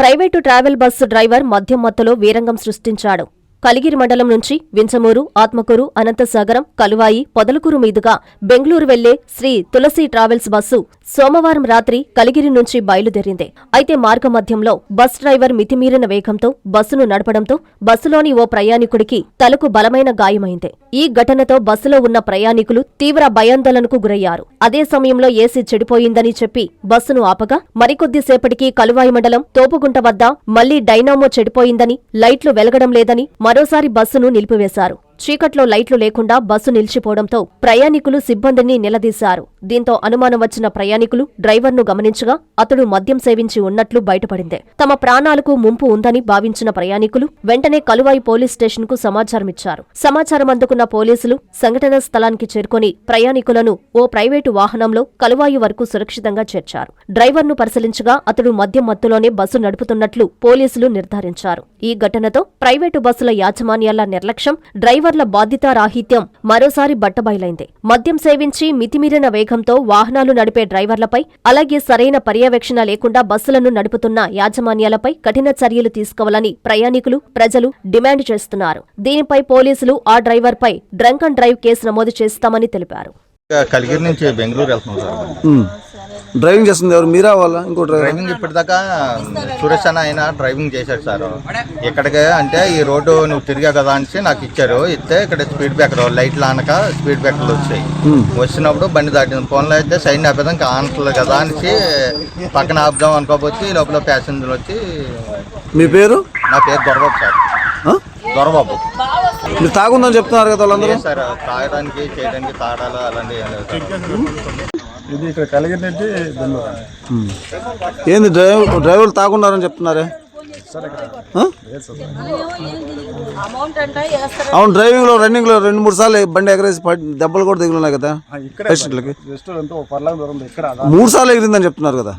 Private travel bus driver మద్యం మత్తులో వీరంగం సృష్టించాడు. కలిగిరి మండలం నుంచి వించమూరు ఆత్మకూరు అనంతసాగరం కలువాయి పొదలకూరు మీదుగా బెంగళూరు వెళ్ళే శ్రీ తులసి ట్రావెల్స్ బస్సు సోమవారం రాత్రి కలిగిరి నుంచి బయలుదేరింది. అయితే మార్గమధ్యంలో బస్ డ్రైవర్ మితిమీరిన వేగంతో బస్సును నడపడంతో బస్సులోని ఓ ప్రయాణికుడికి తలకు బలమైన గాయమైంది. ఈ ఘటనతో బస్సులో ఉన్న ప్రయాణికులు తీవ్ర భయాందోళనకు గురయ్యారు. అదే సమయంలో ఏసీ చెడిపోయిందని చెప్పి బస్సును ఆపగా మరికొద్దిసేపటికి కలువాయి మండలం తోపుగుంట వద్ద మళ్ళీ డైనామో చెడిపోయిందని లైట్లు వెలగడం లేదని మరోసారి బస్సును నిలిపివేశారు. చీకట్లో లైట్లు లేకుండా బస్సు నిలిచిపోవడంతో ప్రయాణికులు సిబ్బందిని నిలదీశారు. దీంతో అనుమానం వచ్చిన ప్రయాణికులు డ్రైవర్ను గమనించగా అతడు మద్యం సేవించి ఉన్నట్లు బయటపడింది. తమ ప్రాణాలకు ముంపు ఉందని భావించిన ప్రయాణికులు వెంటనే కలువాయి పోలీస్ స్టేషన్కు సమాచారమిచ్చారు. సమాచారం అందుకున్న పోలీసులు సంఘటన స్థలానికి చేరుకొని ప్రయాణికులను ఓ ప్రైవేటు వాహనంలో కలువాయి వరకు సురక్షితంగా చేర్చారు. డ్రైవర్ను పరిశీలించగా అతడు మద్యం మత్తులోనే బస్సు నడుపుతున్నట్లు పోలీసులు నిర్ధారించారు. ఈ ఘటనతో ప్రైవేటు బస్సుల యాజమాన్యాల నిర్లక్ష్యం డ్రైవర్ డ్రైవర్ల బాధ్యతారాహిత్యం మరోసారి బట్టబయలైంది. మద్యం సేవించి మితిమీరిన వేగంతో వాహనాలు నడిపే డ్రైవర్లపై అలాగే సరైన పర్యవేక్షణ లేకుండా బస్సులను నడుపుతున్న యాజమాన్యాలపై కఠిన చర్యలు తీసుకోవాలని ప్రయాణికులు ప్రజలు డిమాండ్ చేస్తున్నారు. దీనిపై పోలీసులు ఆ డ్రైవర్పై డ్రంక్ అండ్ డ్రైవ్ కేసు నమోదు చేస్తామని తెలిపారు. కలిగిరి నుంచి బెంగళూరు వెళ్తున్నాం సార్. డ్రైవింగ్ చేస్తుంది ఎవరు? మీరా వాళ్ళ? ఇంకో డ్రైవింగ్ ఇప్పటిదాకా సురేష్ అన్న ఆయన డ్రైవింగ్ చేశాడు సార్. ఇక్కడికి అంటే ఈ రోడ్డు నువ్వు తిరిగా కదా అనేసి నాకు ఇచ్చారు. ఇస్తే ఇక్కడ స్పీడ్ బ్రేకర్ లైట్లు ఆనక స్పీడ్ బ్రేకర్లు వచ్చాయి. వచ్చినప్పుడు బండి దాటింది. ఫోన్లో అయితే సైడ్ ఆపేదాం ఇంకా ఆనట్లేదు కదా అనేసి పక్కన ఆపుదాం అనుకోకపోతే ఈ లోపల ప్యాసింజర్ వచ్చి మీ పేరు? నా పేరు దొరబాబు సార్? దొరబాబు మీరు తాగుందని చెప్తున్నారు కదా వాళ్ళందరూ సార్ తాగడానికి చేయడానికి తాడాలి అలాంటివి. ఇది ఇక్కడ ఉమ్. ఏంది డ్రైవర్ డ్రైవర్లు తాగున్నారని చెప్తున్నారే? అవును డ్రైవింగ్లో రన్నింగ్లో రెండు మూడు సార్లు బండి ఎగరేసి దెబ్బలు కూడా దిగులున్నాయి కదా ఇక్కడ పేషెంట్లకి మూడు సార్లు ఎగిరిందని చెప్తున్నారు కదా.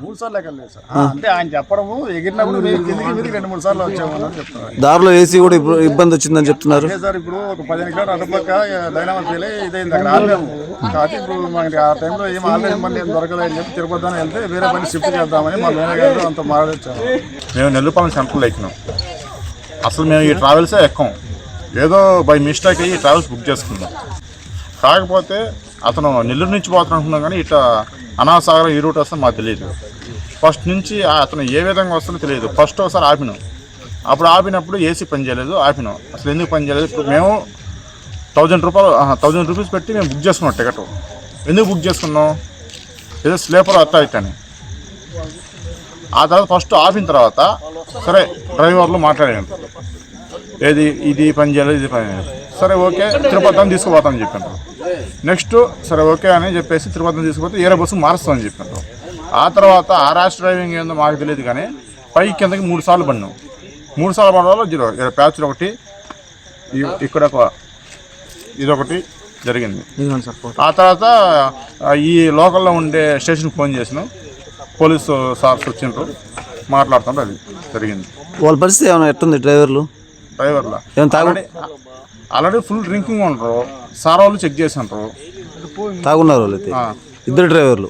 దారిలో ఏసీ కూడా ఇబ్బ- ఇబ్బంది వచ్చిందని చెప్తున్నారు. ఇప్పుడు ఒక పదిహేను కిలోమీటర్ మేము నెల్లుపాలెం సెంటర్లో ఎక్కినాం అసలు మేము ఈ ట్రావెల్సే ఎక్కం. ఏదో బై మిస్టేక్ అయ్యి ఈ ట్రావెల్స్ బుక్ చేసుకున్నాం. కాకపోతే అతను నెల్లూరు నుంచి పోతాను కానీ ఇట్లా అనాసాగరం ఈ రూట్ వస్తే మాకు తెలియదు. ఫస్ట్ నుంచి అతను ఏ విధంగా వస్తుందో తెలియదు. ఫస్ట్ ఒకసారి ఆపినాం. అప్పుడు ఆపినప్పుడు ఏసీ పని చేయలేదు ఆపినాం. అసలు ఎందుకు పని చేయలేదు? ఇప్పుడు మేము థౌజండ్ రూపాయలు థౌజండ్ రూపీస్ పెట్టి మేము బుక్ చేసుకున్నాం టికెట్. ఎందుకు బుక్ చేసుకున్నాం? ఏదో స్లీపర్ అట్లా కానీ ఆ తర్వాత ఫస్ట్ ఆపిన తర్వాత సరే డ్రైవర్లు మాట్లాడాను ఏది ఇది పని చేయలేదు ఇది పని చేయలేదు సరే ఓకే తిరుపతి తీసుకుపోతామని చెప్పాను. నెక్స్ట్ సరే ఓకే అని చెప్పేసి తిరుపతి తీసుకుపోతే ఏరే బస్సు మారుస్తామని చెప్పాను. ఆ తర్వాత ఆ ర్యాష్ డ్రైవింగ్ ఏందో మాకు తెలియదు కానీ పైకి కిందకి మూడు సార్లు పడినాం. మూడు సార్లు పడడం వల్ల జీరో. ఇక్కడ ప్యాచ్లు ఒకటి ఇక్కడ ఒక ఇదొకటి జరిగింది. ఆ తర్వాత ఈ లోకల్లో ఉండే స్టేషన్కి ఫోన్ చేసినాం. పోలీసు సార్స్ వచ్చిండ్రు. మాట్లాడుతుంటే అది. జరిగింది. వాళ్ళ పరిస్థితి ఏమైనా ఎట్టుంది డ్రైవర్లు? డ్రైవర్ల? ఏం తాగు ఆల్రెడీ ఫుల్ డ్రింకింగ్ ఉండరు. సార్ వాళ్ళు చెక్ చేసిండ్రు తాగున్నారు వాళ్ళైతే. ఇద్దరు డ్రైవర్లు.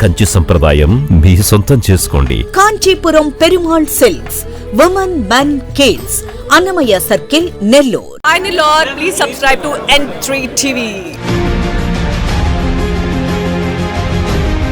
కంచి సంప్రదాయం మీ సొంతం చేసుకోండి Kanchipuram Perumal silks women men kids Annamayya circle Nellore Finally, Lord, please subscribe to N3 TV.